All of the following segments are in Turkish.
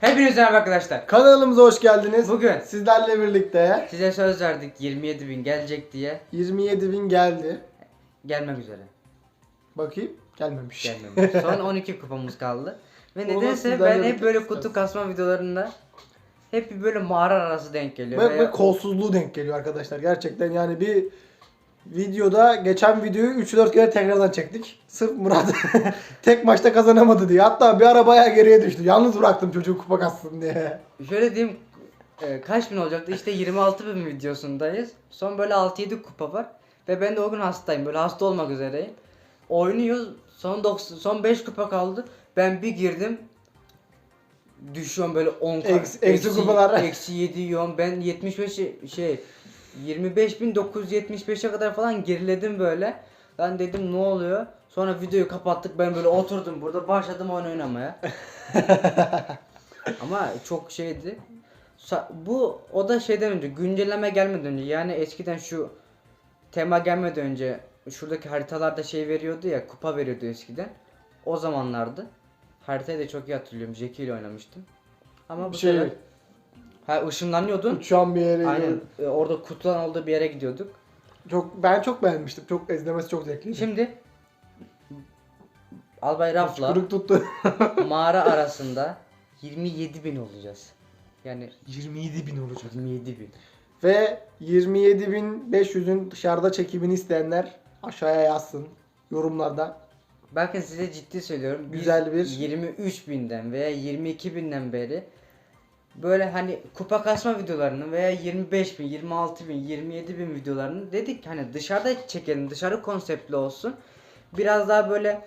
Hepinize merhaba arkadaşlar. Kanalımıza hoş geldiniz. Bugün Sizlerle birlikte size söz verdik 27 bin gelecek diye. 27 bin geldi. Gelmek üzere. Bakayım gelmemiş. Gelmemiş. Son 12 kupamız kaldı. Ve Onu nedense ben hep böyle kutu kasma videolarında hep bir böyle mağara arası denk geliyor. Ve, ve kolsuzluğu denk geliyor arkadaşlar. Gerçekten yani bir videoda geçen videoyu 3-4 kere tekrardan çektik. Sırf Murat tek maçta kazanamadı diye. Hatta bir ara bayağı geriye düştü. Yalnız bıraktım çocuğu kupa kassın diye. Şöyle diyeyim e, kaç bin olacaktı? İşte 26 bin videosundayız. Son böyle 6-7 kupa var. Ve ben de o gün hastayım. Böyle hasta olmak üzereyim. Oynuyoruz. Son 90, son 5 kupa kaldı. Ben bir girdim. Düşüyorum böyle 10 ka- Eksi- eksi kupalar. Eksi 7 yiyorum. Ben 75 şey 25.975'e kadar falan geriledim böyle. Ben dedim ne oluyor? Sonra videoyu kapattık. Ben böyle oturdum burada başladım oyun oynamaya. Ama çok şeydi. Bu o da şeyden önce güncelleme gelmeden önce yani eskiden şu tema gelmeden önce şuradaki haritalarda şey veriyordu ya kupa veriyordu eskiden. O zamanlardı. Haritayı da çok iyi hatırlıyorum. Jackie ile oynamıştım. Ama bu şey sefer ha ışınlanıyordun. uçan bir yere Aynen e, orada kutuların olduğu bir yere gidiyorduk. Çok ben çok beğenmiştim. Çok izlemesi çok zevkliydi. Şimdi Albay Raf'la tuttu. mağara arasında 27 bin olacağız. Yani 27 bin olacak. 27 bin. Ve 27.500'ün dışarıda çekimini isteyenler aşağıya yazsın yorumlarda. Bakın size ciddi söylüyorum. Güzel bir- 23 binden veya 22 binden beri böyle hani kupa kasma videolarını veya 25 bin, 26 bin, 27 bin videolarını dedik ki hani dışarıda çekelim, dışarı konseptli olsun. Biraz daha böyle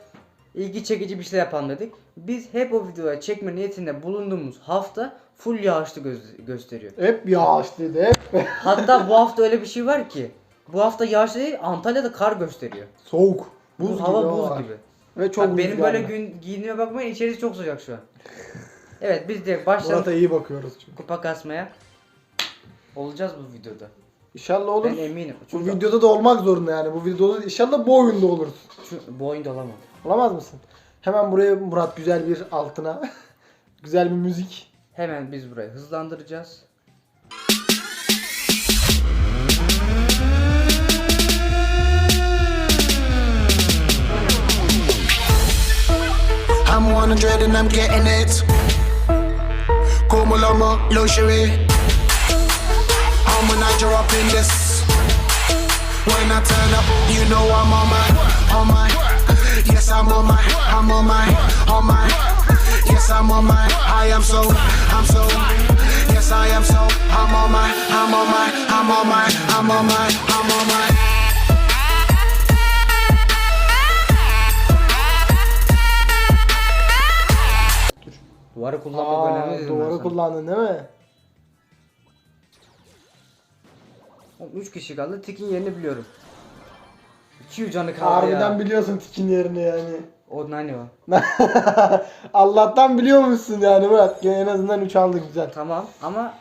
ilgi çekici bir şey yapalım dedik. Biz hep o videoları çekme niyetinde bulunduğumuz hafta full yağışlı göz- gösteriyor. Hep yağışlıydı hep. Hatta bu hafta öyle bir şey var ki bu hafta yağışlı değil Antalya'da kar gösteriyor. Soğuk. Buz Bu gibi hava buz var. gibi. Ve çok Bak benim rüzgarlı. böyle gün giyinime bakmayın içerisi çok sıcak şu an. Evet biz de başlayalım Murat'a iyi bakıyoruz çünkü. kupa kasmaya. Olacağız bu videoda. İnşallah olur. Ben eminim. Bu Çünkü videoda da olmak zorunda yani. Bu videoda inşallah bu oyunda oluruz. şu, bu oyunda olamam. Olamaz mısın? Hemen buraya Murat güzel bir altına güzel bir müzik. Hemen biz burayı hızlandıracağız. I'm 100 and I'm getting it. Lomo, luxury. I'm when I drop in this. When I turn up, you know I'm on my, on my. Yes, I'm on my, I'm on my, on my. Yes, I'm on my, I am so, I'm so. Yes, I am so, I'm on my, I'm on my, I'm on my, I'm on my, I'm on my. Kullanmak önemli Aa, dedim ben doğru sana. kullandın değil mi? Oğlum 3 kişi kaldı. Tikin yerini biliyorum. 2 canı kaldı Harbiden ya. biliyorsun tikin yerini yani. O nani o? Allah'tan biliyormuşsun yani Murat. Gene en azından 3 aldın güzel. Tamam ama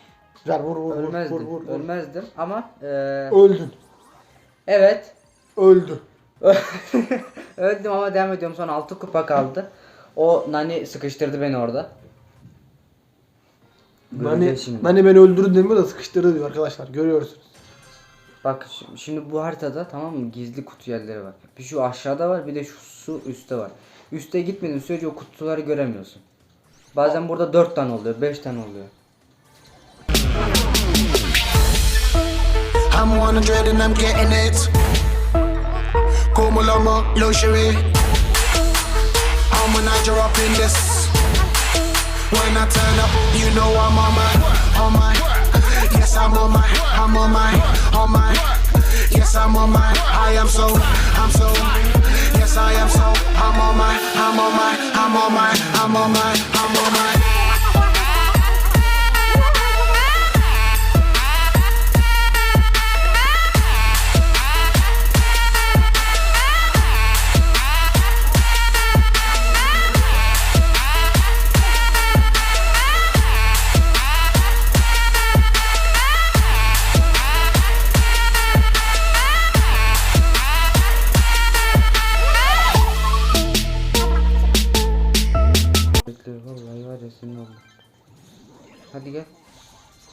Güzel vur vur vur ölmezdim. vur vur. vur. Ölmezdim ama eee Öldün. evet Öldü. Öldüm ama devam ediyorum. Son 6 kupa kaldı. O Nani sıkıştırdı beni orada. Nani, şimdi. Nani beni öldürdü demiyor da sıkıştırdı diyor arkadaşlar. Görüyorsunuz. Bak şi- şimdi bu haritada tamam mı gizli kutu yerleri var. Bir şu aşağıda var bir de şu su üstte var. Üste gitmediğin sürece o kutuları göremiyorsun. Bazen burada 4 tane oluyor, 5 tane oluyor. I'm 100 and I'm getting it. Como luxury. I'm when I drop in this. When I turn up, you know I'm on my, on my. Yes, I'm on my, I'm on my, on my. Yes, I'm on my, I am so, I'm so. Yes, I am so, I'm on my, I'm on my, I'm on my, I'm on my, I'm on my. Hadi gel.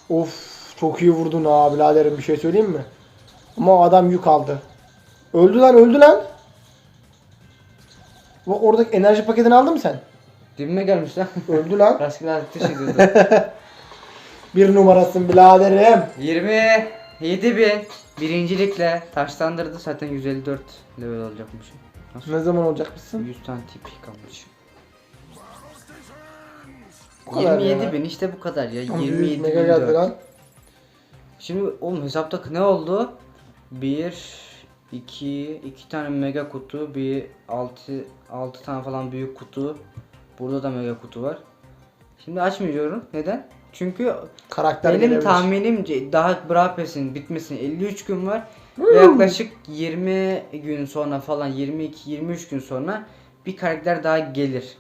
Of çok iyi vurdun ha biraderim bir şey söyleyeyim mi? Ama adam yük aldı. Öldü lan öldü lan. Bak oradaki enerji paketini aldın mı sen? Dibime gelmiş lan. Öldü lan. Rastgele ateş ediyordu. Bir numarasın biraderim. 27 bin. Birincilikle taşlandırdı. Zaten 154 level olacakmış. Nasıl? Ne zaman olacakmışsın? 100 tane TP kalmış. Bu kadar 27 ya. bin işte bu kadar ya. Ama 27 büyük bin. lan. Şimdi oğlum hesapta ne oldu? 1 2 2 tane mega kutu, bir 6 6 tane falan büyük kutu. Burada da mega kutu var. Şimdi açmıyorum. Neden? Çünkü Karakter benim gelebilir. tahminimce daha Brapes'in bitmesine 53 gün var. Ve yaklaşık 20 gün sonra falan 22-23 gün sonra bir karakter daha gelir.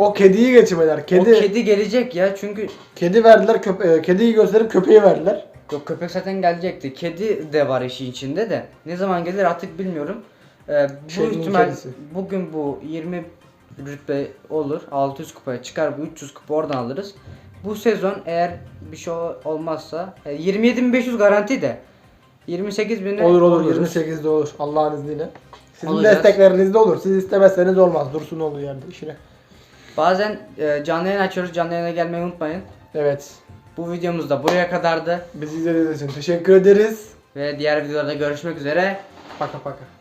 O kediyi getirmeler. Kedi, O kedi, kedi gelecek ya çünkü verdiler köpe e, kediyi gösterip köpeği verdiler. Yok köpek zaten gelecekti. Kedi de var işin içinde de. Ne zaman gelir artık bilmiyorum. Ee, bu Şehrin ihtimal kedisi. bugün bu 20 rütbe olur. 600 kupaya çıkar bu 300 kupa oradan alırız. Bu sezon eğer bir şey olmazsa e, 27.500 garanti de 28.000'e Olur olur oluruz. 28'de olur Allah'ın izniyle. Sizin Olacağız. desteklerinizde olur. Siz istemezseniz olmaz. Dursun olduğu yerde işine. Bazen e, canlı yayın açıyoruz. Canlı yayına gelmeyi unutmayın. Evet. Bu videomuz da buraya kadardı. Bizi izlediğiniz için teşekkür ederiz. Ve diğer videolarda görüşmek üzere. Paka paka.